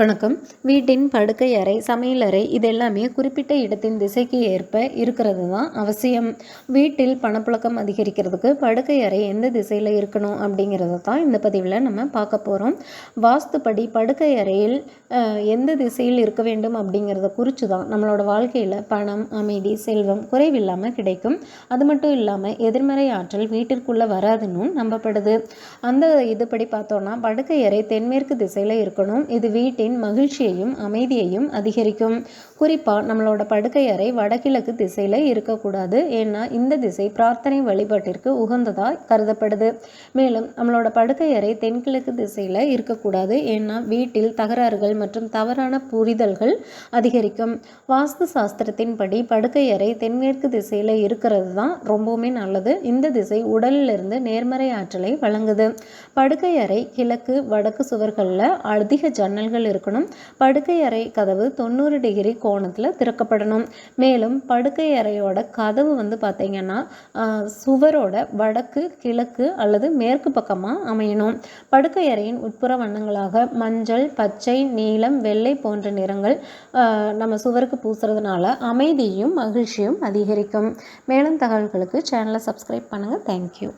வணக்கம். வீட்டின் படுக்கை அறை சமையலறை இது எல்லாமே குறிப்பிட்ட இடத்தின் திசைக்கு ஏற்ப இருக்கிறது தான் அவசியம். வீட்டில் பணப்புழக்கம் அதிகரிக்கிறதுக்கு படுக்கை அறை எந்த திசையில் இருக்கணும் அப்படிங்கிறத தான் இந்த பதிவில் நம்ம பார்க்க போகிறோம் வாஸ்துப்படி படுக்கை அறையில் எந்த திசையில் இருக்க வேண்டும் அப்படிங்கிறத குறித்து தான் நம்மளோட வாழ்க்கையில் பணம் அமைதி செல்வம் குறைவில்லாமல் கிடைக்கும். அது மட்டும் இல்லாமல் எதிர்மறை ஆற்றல் வீட்டிற்குள்ளே வராதுன்னு நம்பப்படுது. அந்த இதுபடி பார்த்தோன்னா படுக்கை அறை தென்மேற்கு திசையில் இருக்கணும். இது வீட்டில் வீட்டின் மகிழ்ச்சியையும் அமைதியையும் அதிகரிக்கும். குறிப்பாக நம்மளோட படுக்கை அறை வடகிழக்கு திசையில் இருக்கக்கூடாது. ஏன்னா இந்த திசை பிரார்த்தனை வழிபாட்டிற்கு உகந்ததாக கருதப்படுது. மேலும் நம்மளோட படுக்கை அறை தென்கிழக்கு திசையில் இருக்கக்கூடாது. ஏன்னா வீட்டில் தகராறுகள் மற்றும் தவறான புரிதல்கள் அதிகரிக்கும். வாஸ்து சாஸ்திரத்தின்படி படுக்கை அறை தென்மேற்கு திசையில் இருக்கிறது தான் ரொம்பவுமே நல்லது. இந்த திசை உடலிலிருந்து நேர்மறை ஆற்றலை வழங்குது. படுக்கை அறை கிழக்கு வடக்கு சுவர்களில் அதிக ஜன்னல்கள் இருக்கணும். படுக்கை அறை கதவு தொண்ணூறு டிகிரி கோணத்தில் திறக்கப்படணும். மேலும் படுக்கை அறையோட கதவு வந்து பார்த்திங்கன்னா சுவரோட வடக்கு கிழக்கு அல்லது மேற்கு பக்கமாக அமையணும். படுக்கை அறையின் உட்புற வண்ணங்களாக மஞ்சள் பச்சை நீலம் வெள்ளை போன்ற நிறங்கள் நம்ம சுவருக்கு பூசுறதுனால அமைதியும் மகிழ்ச்சியும் அதிகரிக்கும். மேலும் தகவல்களுக்கு சேனலை சப்ஸ்கிரைப் பண்ணுங்கள் தேங்க்யூ